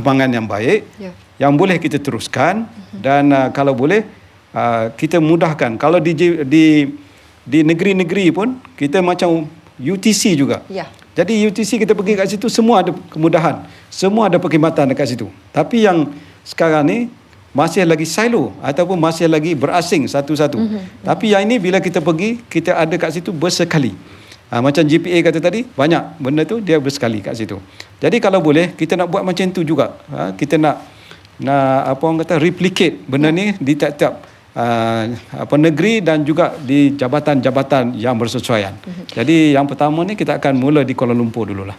kembangan yang baik Ya. yang boleh kita teruskan dan uh, kalau boleh uh, kita mudahkan. Kalau di di di negeri-negeri pun kita macam UTC juga. Ya. jadi UTC kita pergi kat situ semua ada kemudahan. Semua ada perkhidmatan dekat situ. Tapi yang sekarang ni masih lagi silo ataupun masih lagi berasing satu-satu. Mm-hmm. tapi yang ini bila kita pergi kita ada kat situ bersekali Ha, macam GPA kata tadi, banyak benda tu dia bersekali kat situ. Jadi kalau boleh, kita nak buat macam tu juga. Ha, kita nak nak apa orang kata replicate benda ni di tiap-tiap uh, apa negeri dan juga di jabatan-jabatan yang bersesuaian. Jadi yang pertama ni kita akan mula di Kuala Lumpur dululah.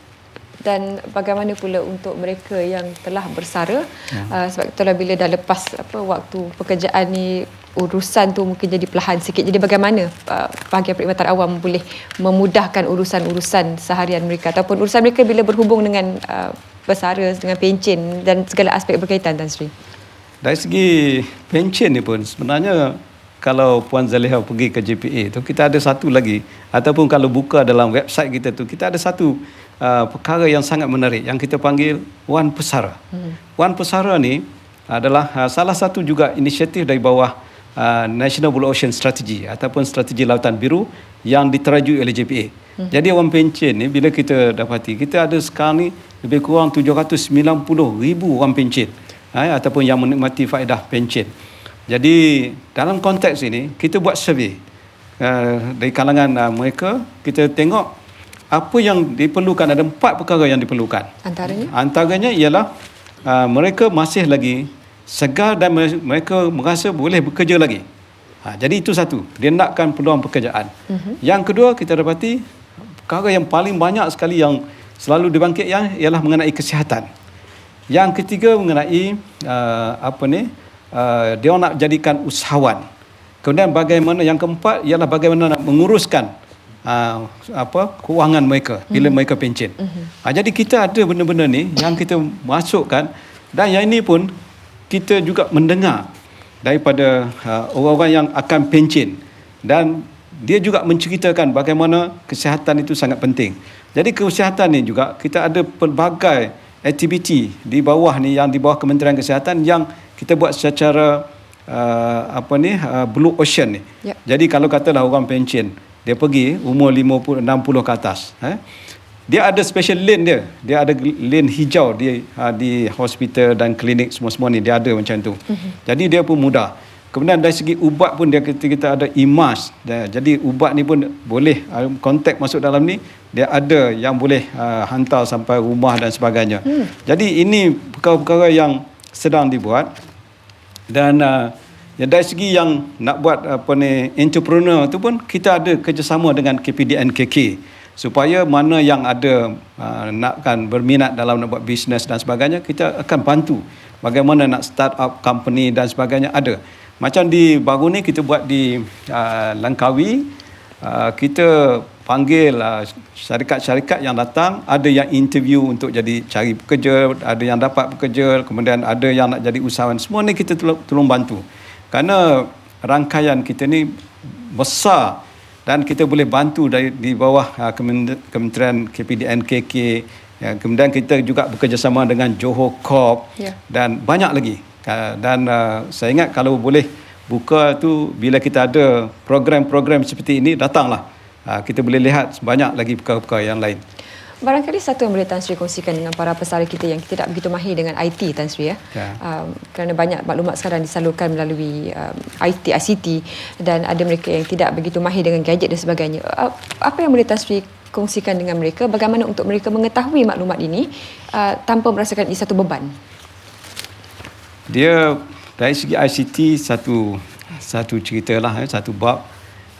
Dan bagaimana pula untuk mereka yang telah bersara Ya. uh, sebab itulah bila dah lepas apa waktu pekerjaan ni urusan tu mungkin jadi perlahan sikit. Jadi bagaimana uh, bahagian perkhidmatan awam boleh memudahkan urusan-urusan seharian mereka? Ataupun urusan mereka bila berhubung dengan uh, bersara dengan pencen dan segala aspek berkaitan Tan Sri? Dari segi pencen ni pun sebenarnya kalau Puan Zaliha pergi ke JPA tu kita ada satu lagi. Ataupun kalau buka dalam website kita tu kita ada satu uh, perkara yang sangat menarik yang kita panggil Wan Pesara. Hmm. Wan Pesara ni adalah uh, salah satu juga inisiatif dari bawah uh, National Blue Ocean Strategy ataupun strategi lautan biru yang diterajui oleh JPA. Hmm. Jadi Wan Pencen ni bila kita dapati kita ada sekarang ni lebih kurang 790 ribu Wan Pencen eh, ataupun yang menikmati faedah pencen. Jadi dalam konteks ini kita buat survey uh, dari kalangan uh, mereka kita tengok apa yang diperlukan ada empat perkara yang diperlukan. antaranya Antaranya ialah uh, mereka masih lagi segar dan me- mereka merasa boleh bekerja lagi. Ha, jadi itu satu, dia nakkan peluang pekerjaan. Uh-huh. Yang kedua kita dapati perkara yang paling banyak sekali yang selalu dibangkit yang ialah mengenai kesihatan. Yang ketiga mengenai uh, apa ni? Uh, dia nak jadikan usahawan. Kemudian bagaimana yang keempat ialah bagaimana nak menguruskan uh, apa kewangan mereka bila mm-hmm. mereka pencen. Mm-hmm. Uh, jadi kita ada benda-benda ni yang kita masukkan dan yang ini pun kita juga mendengar daripada uh, orang-orang yang akan pencen dan dia juga menceritakan bagaimana kesihatan itu sangat penting. Jadi kesihatan ni juga kita ada pelbagai aktiviti di bawah ni yang di bawah Kementerian Kesihatan yang kita buat secara uh, apa ni uh, blue ocean ni. Yep. Jadi kalau katalah orang pencen dia pergi umur 50 60 ke atas eh dia ada special lane dia. Dia ada lane hijau di uh, di hospital dan klinik semua-semua ni dia ada macam tu. Mm-hmm. Jadi dia pun mudah. Kemudian dari segi ubat pun dia kita, kita ada imas. Jadi ubat ni pun boleh kontak masuk dalam ni dia ada yang boleh uh, hantar sampai rumah dan sebagainya. Hmm. Jadi ini perkara-perkara yang sedang dibuat dan uh, ya dari segi yang nak buat apa ni entrepreneur tu pun kita ada kerjasama dengan KPDN KK supaya mana yang ada uh, nakkan berminat dalam nak buat bisnes dan sebagainya kita akan bantu bagaimana nak start up company dan sebagainya ada. Macam di baru ni kita buat di uh, Langkawi uh, kita panggil uh, syarikat-syarikat yang datang ada yang interview untuk jadi cari pekerja ada yang dapat pekerja kemudian ada yang nak jadi usahawan. Semua ni kita tolong, tolong bantu kerana rangkaian kita ni besar dan kita boleh bantu dari di bawah uh, Kementerian KPDN KK ya, kemudian kita juga bekerjasama dengan Johor Corp Ya. dan banyak lagi. Uh, dan uh, saya ingat kalau boleh buka tu bila kita ada program-program seperti ini datanglah. Uh, kita boleh lihat banyak lagi perkara-perkara yang lain Barangkali satu yang boleh Tan Sri kongsikan dengan para pesara kita yang tidak begitu mahir dengan IT Tan Sri ya. Ya. Um, kerana banyak maklumat sekarang disalurkan melalui um, IT, ICT dan ada mereka yang tidak begitu mahir dengan gadget dan sebagainya. Uh, apa yang boleh Tan Sri kongsikan dengan mereka bagaimana untuk mereka mengetahui maklumat ini uh, tanpa merasakan ini satu beban? dia dari segi ICT satu satu cerita lah eh, satu bab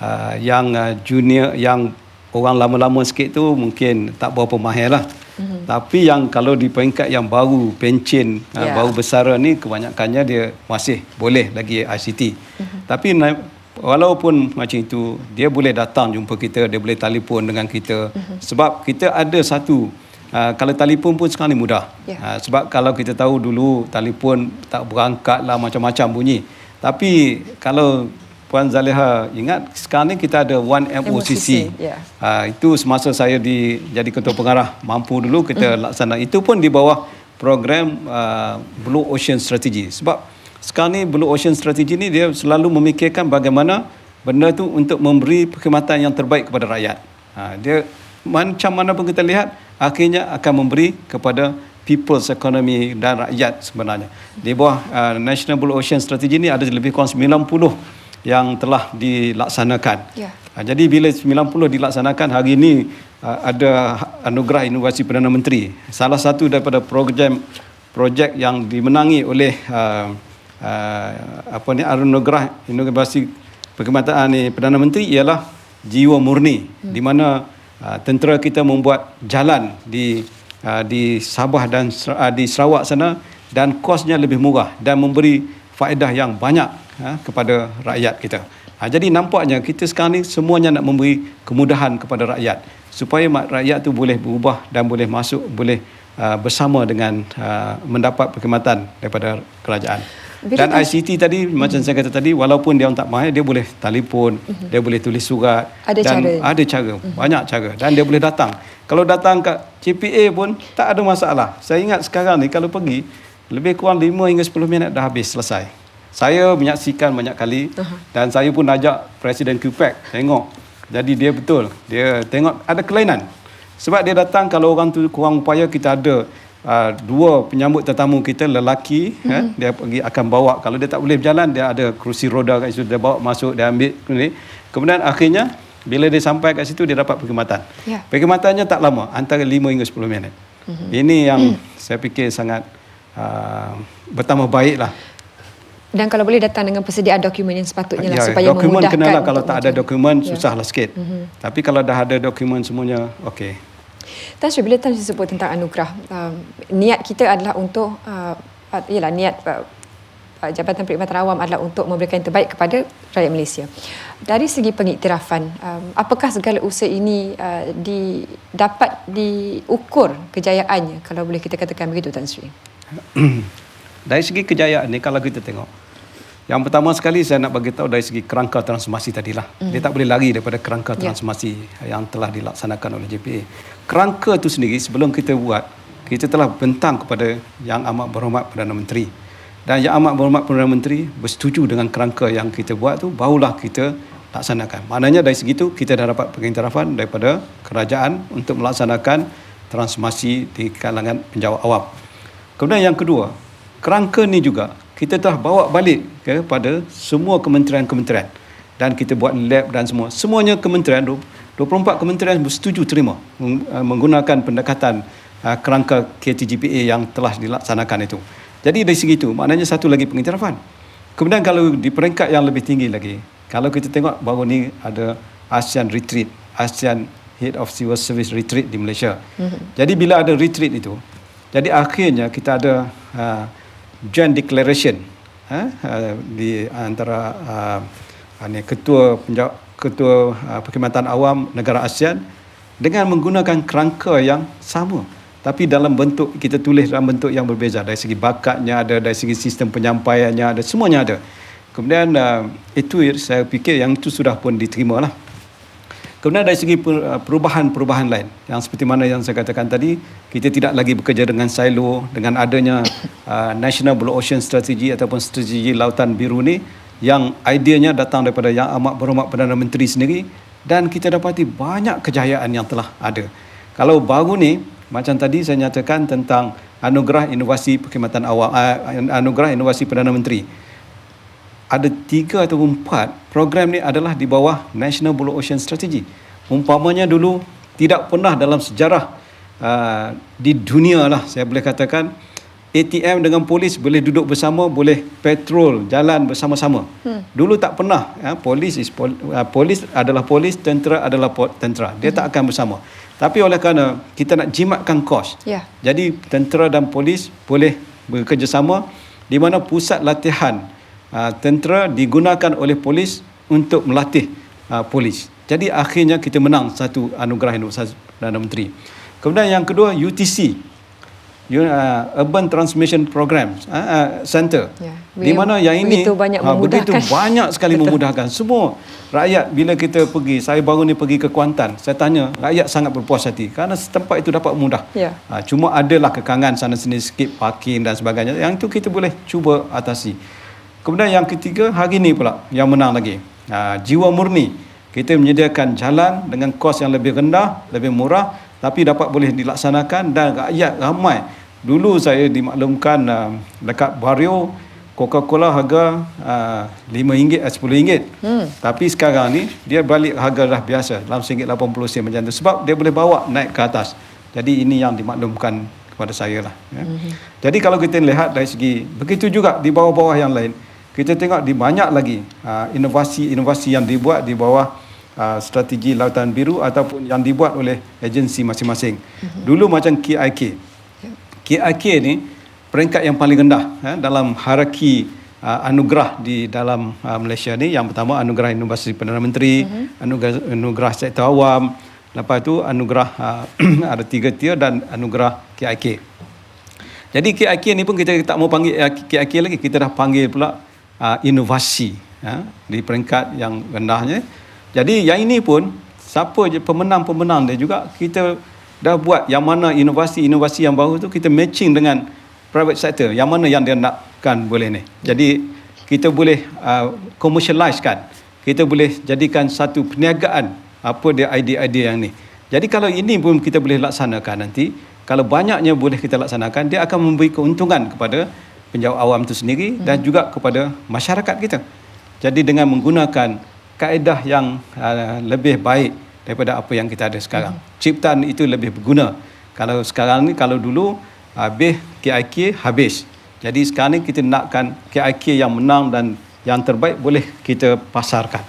uh, yang uh, junior yang orang lama-lama sikit tu mungkin tak berapa mahir lah mm-hmm. tapi yang kalau di peringkat yang baru pencen uh, Ya. baru bersara ni kebanyakannya dia masih boleh lagi ICT mm-hmm. tapi walaupun macam itu dia boleh datang jumpa kita dia boleh telefon dengan kita mm-hmm. sebab kita ada satu Uh, kalau telefon pun sekarang ni mudah. Ya. Uh, sebab kalau kita tahu dulu telefon tak berangkat lah macam-macam bunyi. Tapi kalau Puan Zaliha ingat sekarang ni kita ada One MOCC. MOCC, ya. Uh, itu semasa saya di jadi ketua pengarah mampu dulu kita mm. laksana. Itu pun di bawah program uh, Blue Ocean Strategy. Sebab sekarang ni Blue Ocean Strategy ni dia selalu memikirkan bagaimana benda tu untuk memberi perkhidmatan yang terbaik kepada rakyat. Ha, dia macam mana pun kita lihat akhirnya akan memberi kepada people's economy dan rakyat sebenarnya. Di bawah uh, National Blue Ocean Strategy ni ada lebih kurang 90 yang telah dilaksanakan. Ya. Ha, jadi bila 90 dilaksanakan hari ini uh, ada anugerah inovasi Perdana Menteri. Salah satu daripada program projek yang dimenangi oleh uh, uh, apa ni anugerah inovasi perkhidmatan ni Perdana Menteri ialah jiwa murni hmm. di mana uh, tentera kita membuat jalan di uh, di Sabah dan uh, di Sarawak sana dan kosnya lebih murah dan memberi faedah yang banyak uh, kepada rakyat kita. Ha, jadi nampaknya kita sekarang ni semuanya nak memberi kemudahan kepada rakyat supaya rakyat tu boleh berubah dan boleh masuk boleh uh, bersama dengan uh, mendapat perkhidmatan daripada kerajaan. Bila dan ICT tadi hmm. macam saya kata tadi walaupun dia orang tak mahal dia boleh telefon, hmm. dia boleh tulis surat ada dan cara. ada cara, hmm. banyak cara dan dia boleh datang. Kalau datang kat CPA pun tak ada masalah. Saya ingat sekarang ni kalau pergi lebih kurang 5 hingga 10 minit dah habis selesai. Saya menyaksikan banyak kali uh-huh. dan saya pun ajak Presiden QPEC tengok. Jadi dia betul, dia tengok ada kelainan. Sebab dia datang kalau orang tu kurang upaya kita ada uh, dua penyambut tetamu kita lelaki mm-hmm. eh, dia pergi akan bawa kalau dia tak boleh berjalan dia ada kerusi roda kat situ dia bawa masuk dia ambil ni kemudian akhirnya bila dia sampai kat situ dia dapat perkhidmatan yeah. perkhidmatannya tak lama antara 5 hingga 10 minit mm-hmm. ini yang mm. saya fikir sangat uh, bertambah baiklah dan kalau boleh datang dengan persediaan dokumen yang sepatutnya lah ya, supaya dokumen memudahkan kenalah kalau tak ada dokumen ya. susahlah sikit. Mm-hmm. Tapi kalau dah ada dokumen semuanya okey. Tan Sri, bila Tan sebut tentang anugerah, uh, niat kita adalah untuk, uh, ialah niat uh, Jabatan Perkhidmatan Awam adalah untuk memberikan yang terbaik kepada rakyat Malaysia. Dari segi pengiktirafan, um, apakah segala usaha ini uh, di, dapat diukur kejayaannya kalau boleh kita katakan begitu Tan Sri? dari segi kejayaan ni kalau kita tengok, yang pertama sekali saya nak bagi tahu dari segi kerangka transformasi tadilah. Mm. Dia tak boleh lari daripada kerangka ya. transformasi yeah. yang telah dilaksanakan oleh JPA. Kerangka itu sendiri sebelum kita buat, kita telah bentang kepada Yang Amat Berhormat Perdana Menteri. Dan Yang Amat Berhormat Perdana Menteri bersetuju dengan kerangka yang kita buat tu, barulah kita laksanakan. Maknanya dari segi itu kita dah dapat pengiktirafan daripada kerajaan untuk melaksanakan transformasi di kalangan penjawat awam. Kemudian yang kedua, kerangka ni juga kita telah bawa balik kepada semua kementerian-kementerian. Dan kita buat lab dan semua. Semuanya kementerian 24 kementerian bersetuju terima uh, menggunakan pendekatan uh, kerangka KTGPA yang telah dilaksanakan itu. Jadi dari segi itu maknanya satu lagi pengiktirafan. Kemudian kalau di peringkat yang lebih tinggi lagi kalau kita tengok baru ni ada ASEAN Retreat ASEAN Head of Civil Service Retreat di Malaysia. Mm-hmm. jadi bila ada retreat itu jadi akhirnya kita ada uh, joint declaration uh, di antara uh, ini ketua penjawat ketua uh, perkhidmatan awam negara ASEAN dengan menggunakan kerangka yang sama. Tapi dalam bentuk kita tulis dalam bentuk yang berbeza. Dari segi bakatnya ada dari segi sistem penyampaiannya ada semuanya ada. Kemudian uh, itu saya fikir yang itu sudah pun diterima lah Kemudian dari segi uh, perubahan-perubahan lain yang seperti mana yang saya katakan tadi, kita tidak lagi bekerja dengan silo dengan adanya uh, National Blue Ocean Strategy ataupun strategi lautan biru ni yang ideanya datang daripada Yang Amat Berhormat Perdana Menteri sendiri dan kita dapati banyak kejayaan yang telah ada. Kalau baru ni macam tadi saya nyatakan tentang anugerah inovasi perkhidmatan awam uh, anugerah inovasi Perdana Menteri ada tiga atau empat program ni adalah di bawah National Blue Ocean Strategy. Umpamanya dulu tidak pernah dalam sejarah uh, di dunia lah saya boleh katakan ATM dengan polis boleh duduk bersama, boleh patrol jalan bersama-sama. Hmm. Dulu tak pernah. Ya, polis is pol, uh, polis adalah polis, tentera adalah tentera. Dia hmm. tak akan bersama. Tapi oleh kerana kita nak jimatkan kos. Yeah. Jadi tentera dan polis boleh bekerjasama di mana pusat latihan uh, tentera digunakan oleh polis untuk melatih uh, polis. Jadi akhirnya kita menang satu anugerah inovasi Perdana Menteri. Kemudian yang kedua UTC. uh, urban transmission program uh, uh, center Ya. di mana yang ini Begitu banyak ah, begitu memudahkan. banyak sekali Betul. memudahkan semua rakyat bila kita pergi saya baru ni pergi ke Kuantan saya tanya rakyat sangat berpuas hati kerana setempat itu dapat mudah Ya. Cuma adalah kekangan sana sini sikit parking dan sebagainya. Yang itu kita boleh cuba atasi. Kemudian yang ketiga hari ini pula yang menang lagi. Ha, jiwa murni. Kita menyediakan jalan dengan kos yang lebih rendah, lebih murah tapi dapat boleh dilaksanakan dan rakyat ramai. Dulu saya dimaklumkan uh, dekat Bario Coca-Cola harga uh, RM5 eh, RM10. Hmm. Tapi sekarang ni dia balik harga dah biasa dalam RM1.80 macam tu sebab dia boleh bawa naik ke atas. Jadi ini yang dimaklumkan kepada saya lah. Ya. Mm-hmm. Jadi kalau kita lihat dari segi begitu juga di bawah-bawah yang lain, kita tengok di banyak lagi inovasi-inovasi yang dibuat di bawah uh, strategi lautan biru ataupun yang dibuat oleh agensi masing-masing. Mm-hmm. Dulu macam KIK. KIK ni peringkat yang paling rendah ya, dalam hierarki uh, anugerah di dalam uh, Malaysia ni yang pertama anugerah inovasi Perdana Menteri, uh-huh. anugerah, anugerah sektor awam, lepas tu anugerah uh, ada tiga tier dan anugerah KIK. Jadi KIK ni pun kita tak mau panggil KIK lagi, kita dah panggil pula uh, inovasi ya, di peringkat yang rendahnya. Jadi yang ini pun siapa je pemenang-pemenang dia juga kita dah buat yang mana inovasi-inovasi yang baru tu kita matching dengan private sector yang mana yang dia nakkan boleh ni. Jadi kita boleh uh, commercialize kan. Kita boleh jadikan satu perniagaan apa dia idea-idea yang ni. Jadi kalau ini pun kita boleh laksanakan nanti, kalau banyaknya boleh kita laksanakan, dia akan memberi keuntungan kepada penjawat awam itu sendiri hmm. dan juga kepada masyarakat kita. Jadi dengan menggunakan kaedah yang uh, lebih baik daripada apa yang kita ada sekarang. Hmm. Ciptaan itu lebih berguna. Kalau sekarang ni kalau dulu habis KIK habis. Jadi sekarang ni kita nakkan KIK yang menang dan yang terbaik boleh kita pasarkan.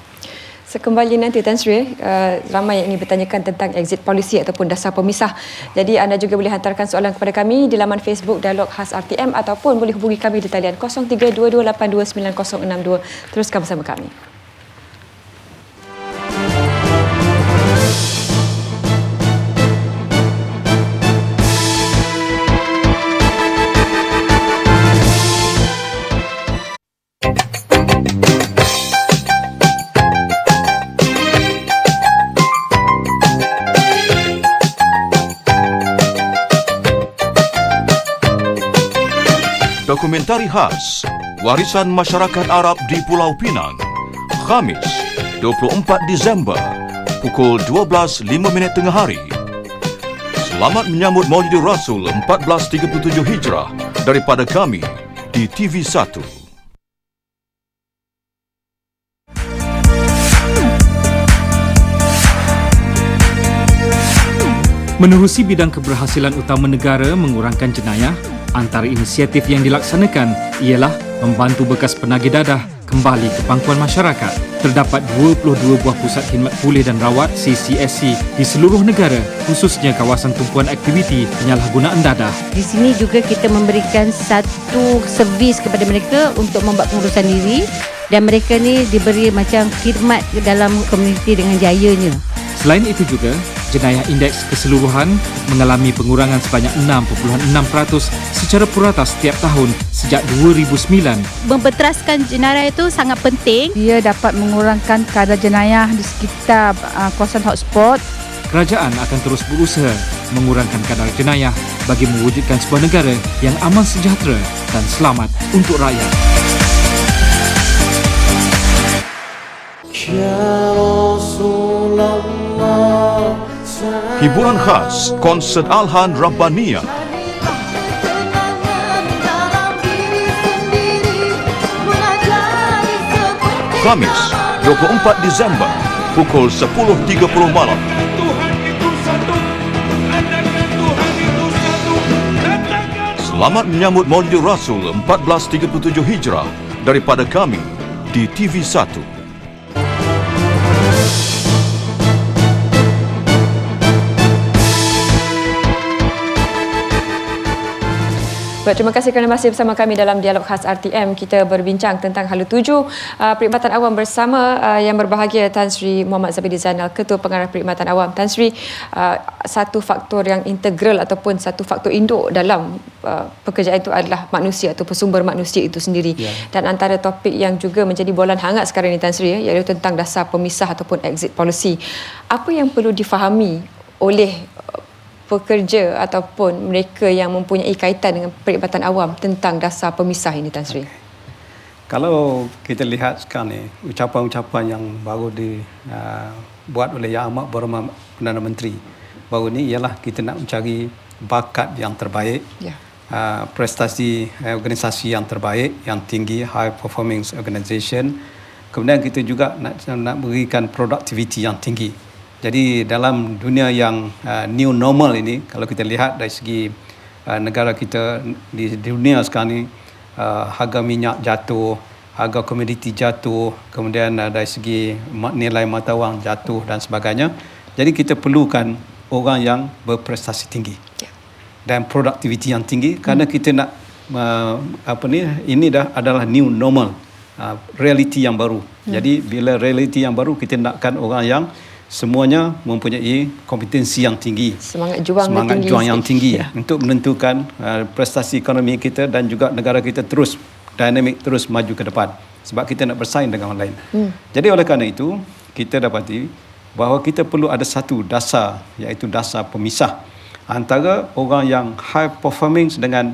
Sekembali nanti Tan Sri, uh, ramai yang ingin bertanyakan tentang exit policy ataupun dasar pemisah. Jadi anda juga boleh hantarkan soalan kepada kami di laman Facebook Dialog Khas RTM ataupun boleh hubungi kami di talian 0322829062. Teruskan bersama kami. Dokumentari khas Warisan Masyarakat Arab di Pulau Pinang Khamis 24 Disember pukul 12.05 minit tengah hari. Selamat menyambut Maulidur Rasul 1437 Hijrah daripada kami di TV1 Menerusi bidang keberhasilan utama negara mengurangkan jenayah, antara inisiatif yang dilaksanakan ialah membantu bekas penagih dadah kembali ke pangkuan masyarakat. Terdapat 22 buah pusat khidmat pulih dan rawat CCSC di seluruh negara, khususnya kawasan tumpuan aktiviti penyalahgunaan dadah. Di sini juga kita memberikan satu servis kepada mereka untuk membuat pengurusan diri dan mereka ni diberi macam khidmat dalam komuniti dengan jayanya. Selain itu juga, jenayah indeks keseluruhan mengalami pengurangan sebanyak 6.6% secara purata setiap tahun sejak 2009. Memberteraskan jenayah itu sangat penting. Dia dapat mengurangkan kadar jenayah di sekitar uh, kawasan hotspot. Kerajaan akan terus berusaha mengurangkan kadar jenayah bagi mewujudkan sebuah negara yang aman sejahtera dan selamat untuk rakyat. Hiburan khas konsert Alhan Rabbaniyah Khamis 24 Disember pukul 10.30 malam Selamat menyambut Maulidur Rasul 1437 Hijrah daripada kami di TV1. Baik, terima kasih kerana masih bersama kami dalam dialog khas RTM. Kita berbincang tentang hala tuju uh, perkhidmatan awam bersama uh, yang berbahagia Tan Sri Muhammad Zabidi Zainal, Ketua Pengarah Perkhidmatan Awam. Tan Sri, uh, satu faktor yang integral ataupun satu faktor induk dalam uh, pekerjaan itu adalah manusia ataupun sumber manusia itu sendiri. Ya. Dan antara topik yang juga menjadi bolan hangat sekarang ini Tan Sri, ya, iaitu tentang dasar pemisah ataupun exit policy. Apa yang perlu difahami oleh pekerja ataupun mereka yang mempunyai kaitan dengan perkhidmatan awam tentang dasar pemisah ini Tan Sri? Kalau kita lihat sekarang ni, ucapan-ucapan yang baru dibuat oleh Yang Amat Berhormat Perdana Menteri baru ni ialah kita nak mencari bakat yang terbaik, Ya. uh, prestasi uh, organisasi yang terbaik, yang tinggi, high performing organisation. Kemudian kita juga nak, nak berikan productivity yang tinggi. Jadi dalam dunia yang uh, new normal ini, kalau kita lihat dari segi uh, negara kita di dunia sekarang ni, uh, harga minyak jatuh, harga komoditi jatuh, kemudian uh, dari segi nilai mata wang jatuh dan sebagainya. Jadi kita perlukan orang yang berprestasi tinggi Ya. dan produktiviti yang tinggi kerana kita nak uh, apa ni ini dah adalah new normal uh, reality yang baru. Jadi bila reality yang baru kita nakkan orang yang semuanya mempunyai kompetensi yang tinggi. Semangat juang semangat tinggi juang yang tinggi Ya. untuk menentukan uh, prestasi ekonomi kita dan juga negara kita terus dinamik terus maju ke depan sebab kita nak bersaing dengan orang lain. Hmm. Jadi oleh kerana itu kita dapati bahawa kita perlu ada satu dasar iaitu dasar pemisah antara orang yang high performing dengan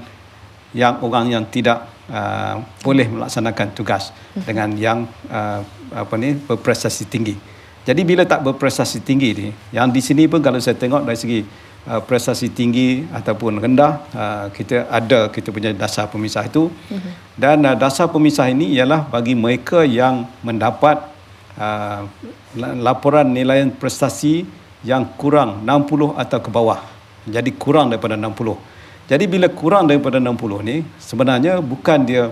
yang orang yang tidak uh, boleh melaksanakan tugas dengan yang uh, apa ni berprestasi tinggi. Jadi bila tak berprestasi tinggi ni, yang di sini pun kalau saya tengok dari segi uh, prestasi tinggi ataupun rendah, uh, kita ada kita punya dasar pemisah itu. Dan uh, dasar pemisah ini ialah bagi mereka yang mendapat uh, la- laporan nilai prestasi yang kurang 60 atau ke bawah. Jadi kurang daripada 60. Jadi bila kurang daripada 60 ni sebenarnya bukan dia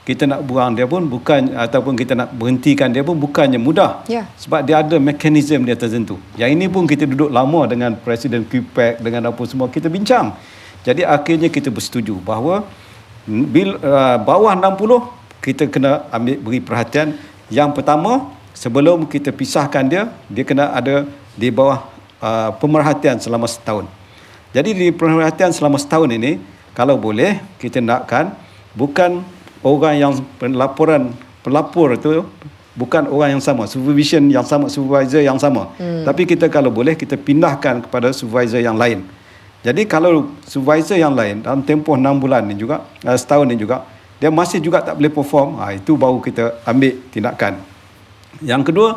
kita nak buang dia pun bukan ataupun kita nak berhentikan dia pun bukannya mudah. Ya. Sebab dia ada mekanisme dia tertentu. Yang ini pun kita duduk lama dengan Presiden QPEC dengan apa semua kita bincang. Jadi akhirnya kita bersetuju bahawa bil uh, bawah 60 kita kena ambil beri perhatian. Yang pertama sebelum kita pisahkan dia dia kena ada di bawah uh, pemerhatian selama setahun. Jadi di pemerhatian selama setahun ini kalau boleh kita nakkan bukan orang yang laporan pelapor itu bukan orang yang sama supervision yang sama supervisor yang sama. Hmm. tapi kita kalau boleh kita pindahkan kepada supervisor yang lain. Jadi kalau supervisor yang lain dalam tempoh 6 bulan ni juga uh, setahun ni juga dia masih juga tak boleh perform ha, itu baru kita ambil tindakan. Yang kedua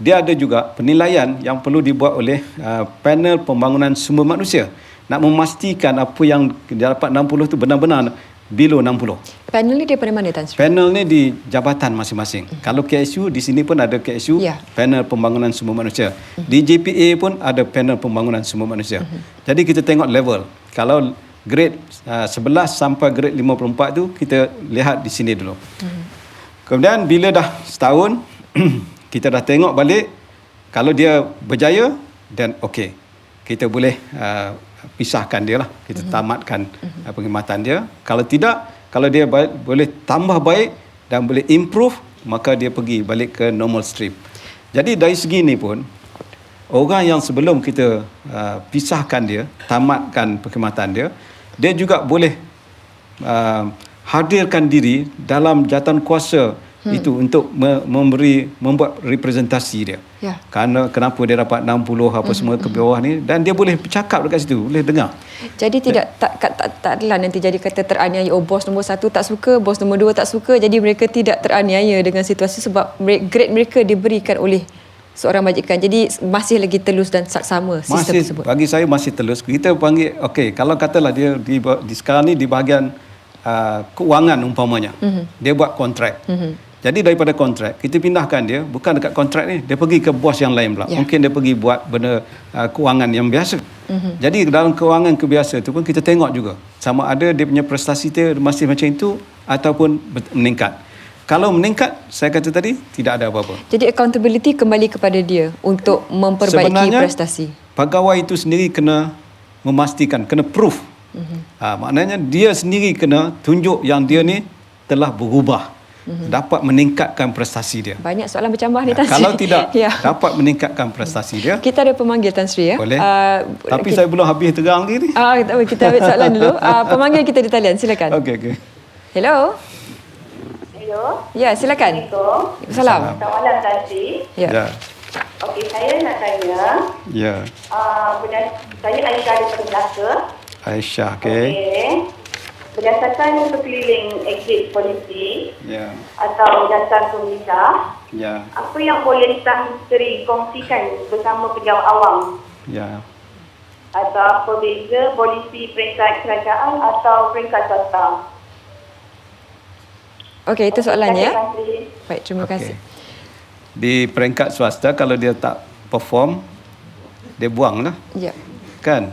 dia ada juga penilaian yang perlu dibuat oleh uh, panel pembangunan sumber manusia. Nak memastikan apa yang dia dapat 60 tu benar-benar below 60 Panel ni daripada mana Tan Sri? Panel ni di jabatan masing-masing. Kalau KSU di sini pun ada KSU, Ya. panel pembangunan sumber manusia. Di JPA pun ada panel pembangunan sumber manusia. Jadi kita tengok level. Kalau grade uh, 11 sampai grade 54 tu kita lihat di sini dulu. Kemudian bila dah setahun kita dah tengok balik kalau dia berjaya dan okey. Kita boleh uh, pisahkan dia lah. Kita tamatkan uh, perkhidmatan dia. Kalau tidak, kalau dia ba- boleh tambah baik dan boleh improve, maka dia pergi balik ke normal stream. Jadi dari segi ni pun orang yang sebelum kita uh, pisahkan dia, tamatkan perkhidmatan dia, dia juga boleh uh, hadirkan diri dalam jawatan kuasa hmm. itu untuk me- memberi membuat representasi dia. Ya. Kerana kenapa dia dapat 60 apa hmm. semua ke bawah ni dan dia boleh bercakap dekat situ, boleh dengar. Jadi tidak tak, tak, tak, tak adalah nanti jadi kata teraniaya oh bos nombor satu tak suka, bos nombor dua tak suka jadi mereka tidak teraniaya dengan situasi sebab grade mereka diberikan oleh seorang majikan. Jadi masih lagi telus dan saksama sistem Masih tersebut. bagi saya masih telus. Kita panggil okey, kalau katalah dia di, di sekarang ni di bahagian uh, keuangan umpamanya. Mm-hmm. Dia buat kontrak. Mm-hmm. Jadi daripada kontrak kita pindahkan dia bukan dekat kontrak ni, dia pergi ke bos yang lain pula. Ya. Mungkin dia pergi buat benda uh, keuangan yang biasa. Mm-hmm. Jadi dalam keuangan kebiasa tu pun kita tengok juga sama ada dia punya prestasi dia masih macam itu ataupun meningkat. Kalau meningkat, saya kata tadi tidak ada apa-apa. Jadi accountability kembali kepada dia untuk memperbaiki Sebenarnya, prestasi. Pegawai itu sendiri kena memastikan, kena proof Mm-hmm. Ha, maknanya dia sendiri kena tunjuk yang dia ni telah berubah. Mm-hmm. Dapat meningkatkan prestasi dia. Banyak soalan bercambah ni Tan Sri. kalau tidak ya. dapat meningkatkan prestasi dia, Kita ada pemanggil Tan Sri ya. boleh. Ah, Tapi kita, saya belum habis terang lagi ni. Ah, tak apa, kita ambil soalan dulu. Ah, pemanggil kita di talian, silakan. Okey okey. Hello. Hello. Ya, silakan. Assalamualaikum. Salam. Selamat malam Tansi. Ya. Ya. Okey, saya nak tanya, Ya. uh, berdas- saya Aisyah daripada Melaka. Aisyah okey. Okey. Berdasarkan berkeliling exit polisi Ya. atau dasar pemisah, Ya. apa yang boleh Tan Sri kongsikan bersama pegawai awam? Ya. Atau apa beza polisi peringkat kerajaan atau peringkat swasta? Okey, itu soalannya. ya. Terima. Baik, terima kasih. Di peringkat swasta kalau dia tak perform dia buang lah. Ya. Kan?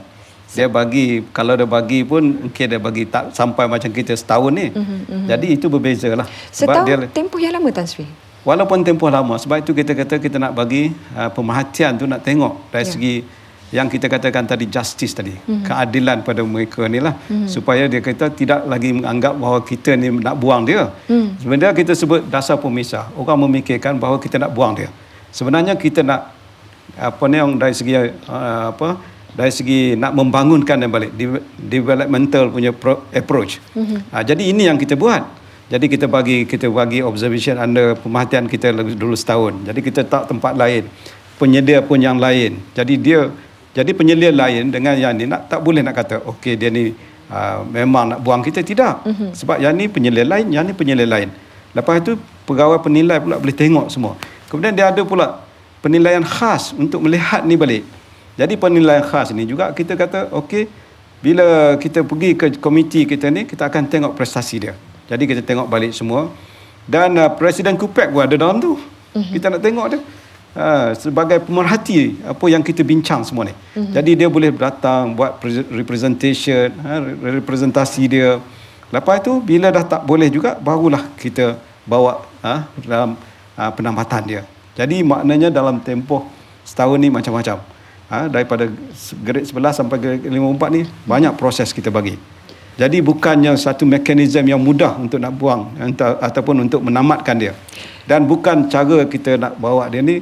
Dia bagi kalau dia bagi pun mungkin dia bagi tak sampai macam kita setahun ni. Mm-hmm. Jadi itu berbeza lah. Setahun dia tempoh yang lama Tan Sri. walaupun tempoh lama sebab itu kita kata kita nak bagi uh, pemerhatian tu nak tengok dari Ya. segi yang kita katakan tadi justice tadi mm-hmm. keadilan pada mereka ni lah mm-hmm. supaya dia kata tidak lagi menganggap bahawa kita ni nak buang dia mm. sebenarnya kita sebut dasar pemisah orang memikirkan bahawa kita nak buang dia sebenarnya kita nak apa ni yang dari segi uh, apa dari segi nak membangunkan dia balik de- developmental punya pro- approach. Mm-hmm. jadi ini yang kita buat. Jadi kita bagi kita bagi observation under pemerhatian kita dulu setahun. Jadi kita tak tempat lain. Penyedia pun yang lain. Jadi dia jadi penyelia lain dengan yang ni nak tak boleh nak kata okey dia ni uh, memang nak buang kita. Tidak. Mm-hmm. sebab yang ni penyelia lain yang ni penyelia lain. Lepas itu pegawai penilai pula boleh tengok semua. Kemudian dia ada pula penilaian khas untuk melihat ni balik jadi penilaian khas ni juga kita kata okey bila kita pergi ke komiti kita ni kita akan tengok prestasi dia. Jadi kita tengok balik semua. Dan uh, presiden Kupek pun ada dalam tu. Mm-hmm. kita nak tengok dia. Uh, sebagai pemerhati apa yang kita bincang semua ni. Mm-hmm. jadi dia boleh datang buat pre- representation ha, re- representasi dia. Lepas tu bila dah tak boleh juga barulah kita bawa ha, dalam uh, penambatan dia. Jadi maknanya dalam tempoh setahun ni macam-macam ha, daripada grade 11 sampai grade 54 ni banyak proses kita bagi jadi bukannya satu mekanisme yang mudah untuk nak buang atau, ataupun untuk menamatkan dia. Dan bukan cara kita nak bawa dia ni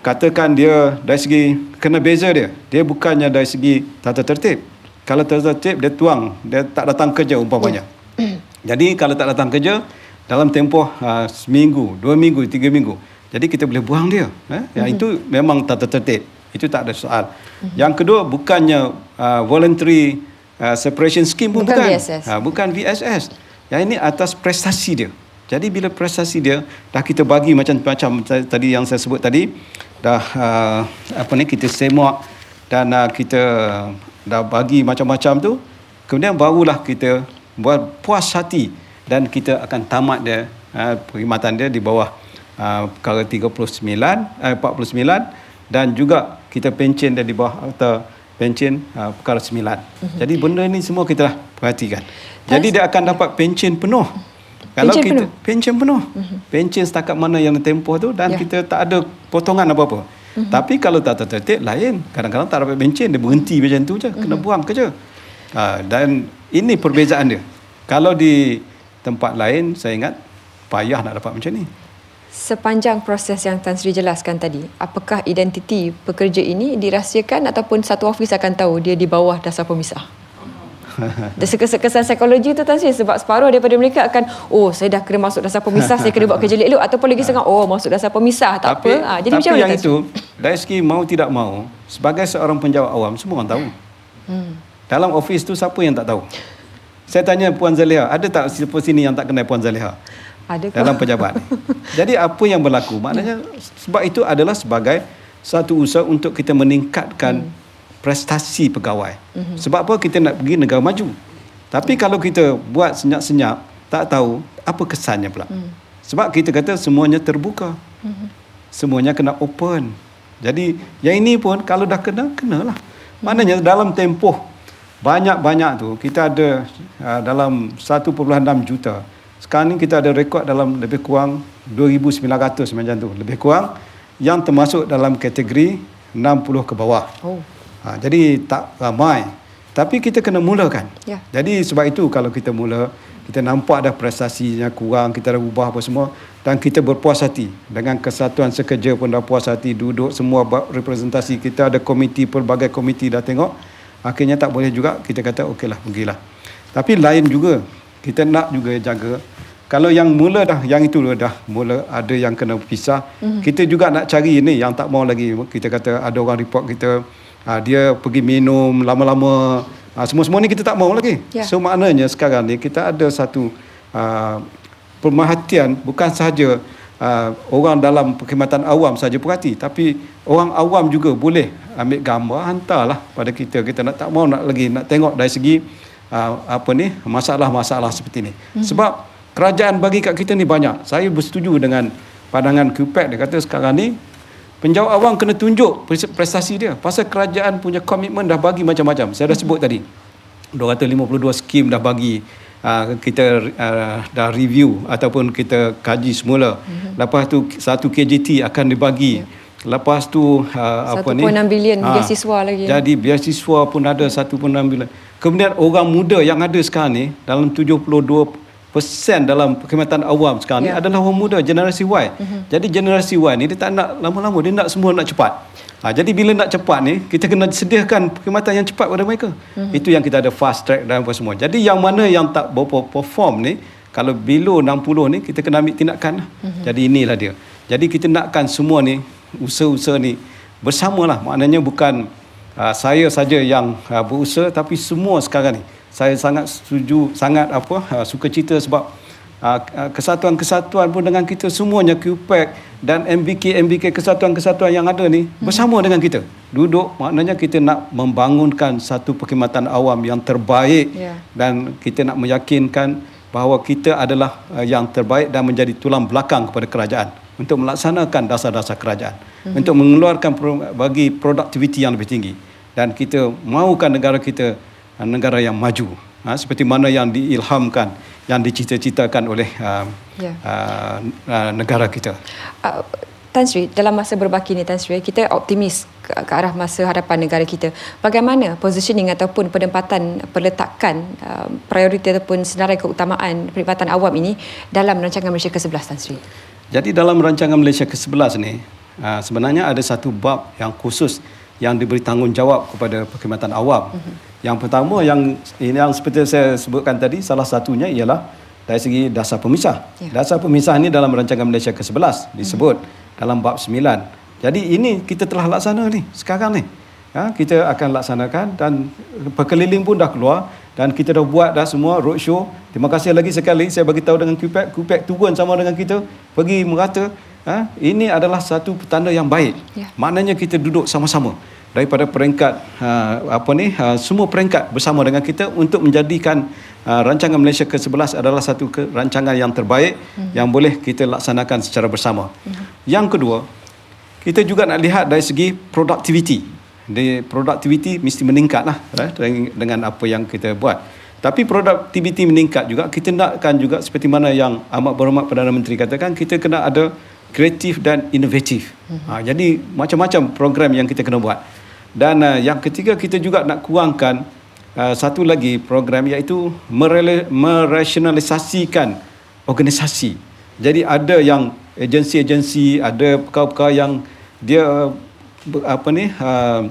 katakan dia dari segi kena beza dia. Dia bukannya dari segi tata tertib. Kalau tata tertib dia tuang, dia tak datang kerja umpamanya. Jadi kalau tak datang kerja dalam tempoh uh, seminggu, dua minggu, tiga minggu. Jadi kita boleh buang dia. Eh? Yang itu memang tata tertib. Itu tak ada soal. Yang kedua bukannya uh, voluntary uh, separation scheme pun Bukan bukan. VSS. Ha, bukan VSS. Yang ini atas prestasi dia. Jadi bila prestasi dia dah kita bagi macam-macam tadi yang saya sebut tadi dah uh, apa ni kita semak dan uh, kita dah bagi macam-macam tu kemudian barulah kita buat puas hati dan kita akan tamat dia uh, perkhidmatan dia di bawah uh, perkara 39 uh, 49 dan juga kita pencen dia di bawah atau pencen uh, perkara 9. Mm-hmm. Jadi benda ni semua kita dah perhatikan. Jadi dia akan dapat pencen penuh. Kalau Pencen kita penuh? pencen penuh. Mm-hmm. Pencen setakat mana yang tempoh tu dan Ya. kita tak ada potongan apa-apa. Mm-hmm. Tapi kalau tak tertertib lain. Kadang-kadang tak dapat pencen dia berhenti macam tu je, kena buang kerja. Uh, dan ini perbezaan dia. Kalau di tempat lain saya ingat payah nak dapat macam ni. Sepanjang proses yang Tan Sri jelaskan tadi, apakah identiti pekerja ini dirahsiakan ataupun satu ofis akan tahu dia di bawah dasar pemisah? Dan kesan psikologi tu Tan Sri? Sebab separuh daripada mereka akan oh saya dah kena masuk dasar pemisah saya kena buat kerja elok ataupun lagi setengah oh masuk dasar pemisah. Tak tapi, apa. Ha, jadi tapi macam yang itu dari segi mau tidak mau sebagai seorang penjawat awam semua orang tahu. Hmm. dalam ofis tu siapa yang tak tahu? Saya tanya Puan Zaliha ada tak siapa sini yang tak kenal Puan Zaliha ada ke? dalam pejabat ni jadi apa yang berlaku maknanya sebab itu adalah sebagai satu usaha untuk kita meningkatkan hmm. prestasi pegawai hmm. sebab apa kita nak pergi negara maju tapi kalau kita buat senyap-senyap tak tahu apa kesannya pula hmm. sebab kita kata semuanya terbuka hmm. semuanya kena open jadi yang ini pun kalau dah kena kenalah maknanya dalam tempoh banyak-banyak tu kita ada uh, dalam 1.6 juta sekarang ni kita ada rekod dalam lebih kurang 2,900 macam tu. Lebih kurang yang termasuk dalam kategori 60 ke bawah. Oh. Ha, jadi tak ramai. Tapi kita kena mulakan. Ya. Jadi sebab itu kalau kita mula, kita nampak dah prestasinya kurang, kita dah ubah apa semua dan kita berpuas hati dengan kesatuan sekerja pun dah puas hati duduk semua representasi kita ada komiti pelbagai komiti dah tengok akhirnya tak boleh juga kita kata okeylah pergilah tapi lain juga kita nak juga jaga kalau yang mula dah yang itu dah mula ada yang kena pisah mm-hmm. kita juga nak cari ini yang tak mau lagi kita kata ada orang report kita uh, dia pergi minum lama-lama uh, semua-semua ni kita tak mau lagi Ya. so maknanya sekarang ni kita ada satu uh, pemerhatian bukan sahaja uh, orang dalam perkhidmatan awam saja perhati tapi orang awam juga boleh ambil gambar hantarlah pada kita kita nak tak mau nak lagi nak tengok dari segi uh, apa ni masalah-masalah seperti ni mm-hmm. sebab kerajaan bagi kat kita ni banyak. Saya bersetuju dengan pandangan QPEC dia kata sekarang ni penjawat awam kena tunjuk pres- prestasi dia. Pasal kerajaan punya komitmen dah bagi macam-macam. Saya dah sebut tadi. 252 skim dah bagi uh, kita uh, dah review ataupun kita kaji semula. Mm-hmm. lepas tu satu KJT akan dibagi. Lepas tu uh, apa ni? 1.6 bilion Ah, beasiswa lagi. jadi beasiswa pun ada 1.6 bilion. Kemudian orang muda yang ada sekarang ni dalam 72 persen dalam perkhidmatan awam sekarang Ya. ni adalah orang muda generasi Y. Mm-hmm. Jadi generasi Y ni dia tak nak lama-lama dia nak semua nak cepat. Ha, jadi bila nak cepat ni kita kena sediakan perkhidmatan yang cepat pada mereka. Mm-hmm. Itu yang kita ada fast track dan apa semua. Jadi yang mana yang tak berapa perform ni kalau below 60 ni kita kena ambil tindakan. Mm-hmm. Jadi inilah dia. Jadi kita nakkan semua ni usaha-usaha ni bersamalah. Maknanya bukan uh, saya saja yang uh, berusaha tapi semua sekarang ni saya sangat setuju sangat apa uh, suka cita sebab uh, kesatuan-kesatuan pun dengan kita semuanya QPEC dan MBK MBK kesatuan-kesatuan yang ada ni hmm. bersama dengan kita duduk maknanya kita nak membangunkan satu perkhidmatan awam yang terbaik Ya. dan kita nak meyakinkan bahawa kita adalah uh, yang terbaik dan menjadi tulang belakang kepada kerajaan untuk melaksanakan dasar-dasar kerajaan mm-hmm. untuk mengeluarkan pro- bagi produktiviti yang lebih tinggi dan kita mahukan negara kita negara yang maju ha, seperti mana yang diilhamkan yang dicita-citakan oleh uh, Ya. uh, uh, negara kita Uh, Tan Sri, dalam masa berbaki ni Tan Sri, kita optimis ke, ke arah masa hadapan negara kita. Bagaimana positioning ataupun penempatan peletakan uh, prioriti ataupun senarai keutamaan perkhidmatan awam ini dalam rancangan Malaysia ke-11 Tan Sri? Jadi dalam rancangan Malaysia ke-11 ni uh, sebenarnya ada satu bab yang khusus yang diberi tanggungjawab kepada perkhidmatan awam. Uh-huh. Yang pertama yang yang seperti saya sebutkan tadi salah satunya ialah dari segi dasar pemisah. Ya. Dasar pemisah ni dalam rancangan Malaysia ke-11 disebut uh-huh. dalam bab 9. Jadi ini kita telah laksana ni sekarang ni. Ha, kita akan laksanakan dan perkeliling pun dah keluar dan kita dah buat dah semua roadshow. Terima kasih lagi sekali saya bagi tahu dengan QPEC, QPEC turun sama dengan kita pergi merata. Ha, ini adalah satu petanda yang baik. Ya. Maknanya kita duduk sama-sama daripada peringkat uh, apa ni uh, semua peringkat bersama dengan kita untuk menjadikan uh, rancangan Malaysia ke-11 adalah satu ke, rancangan yang terbaik mm-hmm. yang boleh kita laksanakan secara bersama. Mm-hmm. Yang kedua, kita juga nak lihat dari segi produktiviti. Di produktiviti mesti meningkat lah eh, dengan- dengan apa yang kita buat. Tapi produktiviti meningkat juga, kita nakkan juga seperti mana yang amat berhormat Perdana Menteri katakan, kita kena ada kreatif dan inovatif. Ha, jadi macam-macam program yang kita kena buat. Dan uh, yang ketiga kita juga nak kurangkan uh, satu lagi program iaitu merele- merasionalisasikan organisasi. Jadi ada yang agensi-agensi, ada perkara-perkara yang dia uh, apa ni uh,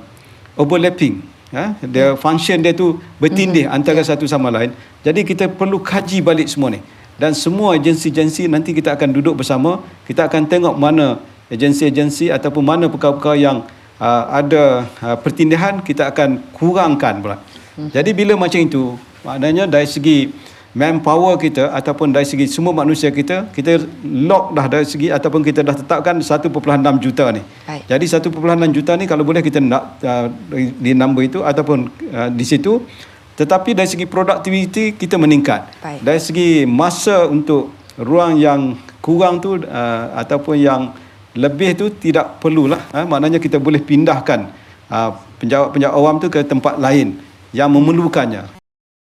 overlapping ha? dia function dia tu bertindih mm-hmm. antara satu sama lain. Jadi kita perlu kaji balik semua ni. Dan semua agensi-agensi nanti kita akan duduk bersama, kita akan tengok mana agensi-agensi ataupun mana perkara-perkara yang uh, ada uh, pertindihan kita akan kurangkan pula. Hmm. Jadi bila macam itu, maknanya dari segi manpower kita ataupun dari segi semua manusia kita, kita lock dah dari segi ataupun kita dah tetapkan 1.6 juta ni. Baik. Jadi 1.6 juta ni kalau boleh kita nak uh, di number itu ataupun uh, di situ tetapi dari segi produktiviti kita meningkat. Baik. Dari segi masa untuk ruang yang kurang tu uh, ataupun yang lebih tu tidak perlulah. Ha? Maknanya kita boleh pindahkan uh, penjawat-penjawat awam tu ke tempat lain yang memerlukannya.